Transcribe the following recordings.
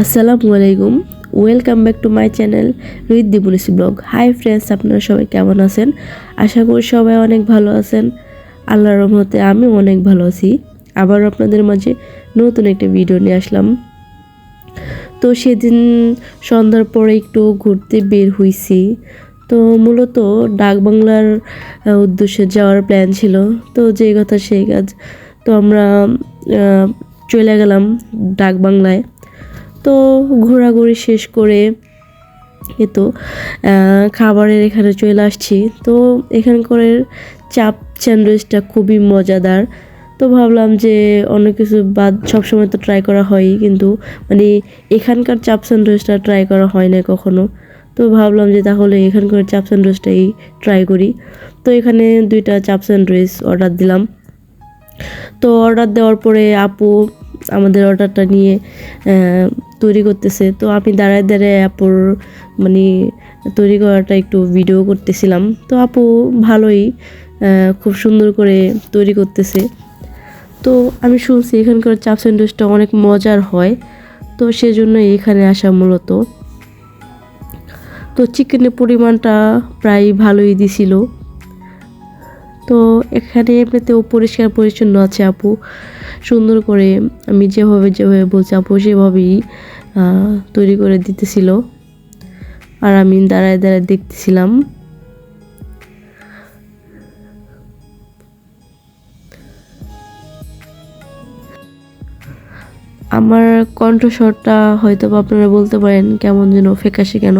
আসসালামু আলাইকুম। Welcome back to my channel Rohit দিবনিসি blog hi friends আপনারা সবাই কেমন আছেন? আশা করি সবাই অনেক ভালো আছেন। আল্লাহর রহমতে আমি অনেক ভালো আছি। আবারও আপনাদের মাঝে নতুন একটা ভিডিও নিয়ে আসলাম। তো সেদিন সন্ধ্যার পরে একটু ঘুরতে বের হইছি। তো মূলত ডাক বাংলার উদ্দেশ্যে যাওয়ার প্ল্যান ছিল। তো যে কথা সেই কাজ। তো আমরা চলে গেলাম ডাকবাংলায় তো ঘোরাঘুরি শেষ করে এ তো খাবারের এখানে চলে আসছি। তো এখানকার চাপ স্যান্ডউইচটা খুবই মজাদার। তো ভাবলাম যে অনেক কিছু বাদ সবসময় তো ট্রাই করা হয়ই, কিন্তু মানে এখানকার চাপ স্যান্ডউইচটা ট্রাই করা হয় না কখনো। তো ভাবলাম যে তাহলে এখানকার চাপ স্যান্ডউইচটাই ট্রাই করি। তো এখানে দুইটা চাপ স্যান্ডউইচ অর্ডার দিলাম। তো অর্ডার দেওয়ার পরে আপু আমাদের অর্ডারটা নিয়ে তৈরি করতেছে। তো আমি দাঁড়ায় দাঁড়ায় আপুর মানে তৈরি করাটা একটু ভিডিও করতেছিলাম। তো আপু ভালোই খুব সুন্দর করে তৈরি করতেছে। তো আমি শুনছি এখানকার চাপ স্যান্ডউইচটা অনেক মজার হয়। তো সেজন্য এখানে আসা মূলত। তো চিকেনের পরিমাণটা প্রায় ভালোই দিছিল। তো এখানে এমনিতেও পরিষ্কার পরিচ্ছন্ন আছে আপু। সুন্দর করে আমি যেভাবে যেভাবে বলছি আপু, সেভাবেই তৈরি করে দিতেছিল। আর আমি দাঁড়ায় দাঁড়ায় দেখতেছিলাম। আমার কণ্ঠস্বরটা হয়তো বা আপনারা বলতে পারেন কেমন যেন ফেকাশে কেন।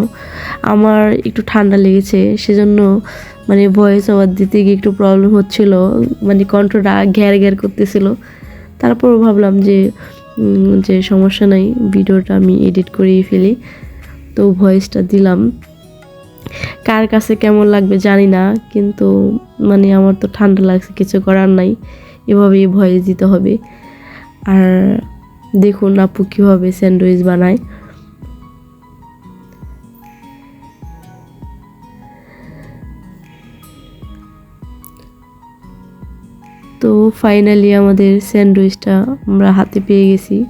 আমার একটু ঠান্ডা লেগেছে, সেজন্য মানে ভয়েস ওভার দিতে গিয়ে একটু প্রবলেম হচ্ছিল মানে কণ্ঠটা ঘ্যার ঘ্যার করতেছিল। তারপরও ভাবলাম যে যে সমস্যা নাই, ভিডিওটা আমি এডিট করেই ফেলি। তো ভয়েসটা দিলাম। কার কাছে কেমন লাগবে জানি না, কিন্তু মানে আমার তো ঠান্ডা লাগছে, কিছু করার নাই। এভাবেই ভয়েস দিতে হবে। আর দেখুন আপু কীভাবে স্যান্ডউইচ বানায়। তো ফাইনালি আমাদের স্যান্ডউইচটা আমরা হাতে পেয়ে গেছি।